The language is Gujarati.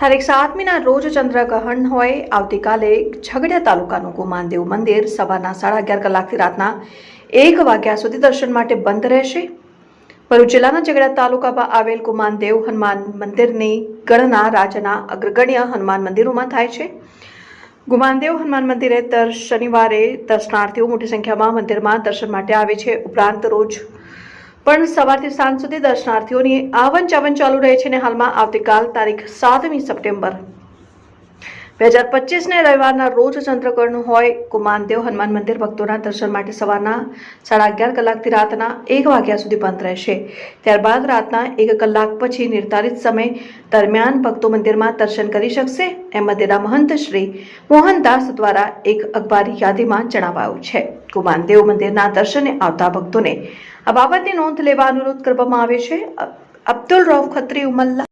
તારીખ સાતમીના રોજ ચંદ્રગ્રહણ હોય, આવતીકાલે ઝઘડિયા તાલુકાનું ગુમાનદેવ મંદિર સવારના સાડા અગિયાર કલાકથી રાતના એક વાગ્યા સુધી દર્શન માટે બંધ રહેશે. ભરૂચ જિલ્લાના ઝઘડિયા તાલુકામાં આવેલ ગુમાનદેવ હનુમાન મંદિરની ગણના રાજ્યના અગ્રગણ્ય હનુમાન મંદિરોમાં થાય છે. ગુમાનદેવ હનુમાન મંદિરે દર શનિવારે દર્શનાર્થીઓ મોટી સંખ્યામાં મંદિરમાં દર્શન માટે આવે છે. ઉપરાંત રોજ પણ સવારથી સાંજ સુધી દર્શનાર્થીઓની આવન ચાવન ચાલુ રહે છે અને હાલમાં આવતીકાલ તારીખ સાતમી સપ્ટેમ્બર. બે હજાર પચીસને રવિવારના રોજ ચંદ્રગ્રહણ હોય, કુમાનદેવ હનુમાન મંદિર ભક્તોના દર્શન માટે સવારના સાડા અગિયાર કલાકથી રાતના એક વાગ્યા સુધી બંધ રહેશે. ત્યારબાદ રાતના એક કલાક પછી નિર્ધારિત સમય દરમિયાન ભક્તો મંદિરમાં દર્શન કરી શકશે, એમ મંદિરના મહંત શ્રી મોહનદાસ દ્વારા એક અખબારી યાદીમાં જણાવાયું છે. કુમાનદેવ મંદિરના દર્શને આવતા ભક્તોને આ બાબતની નોંધ લેવા અનુરોધ કરવામાં આવે છે. અબ્દુલ રૌફ ખત્રી ઉમલ્લા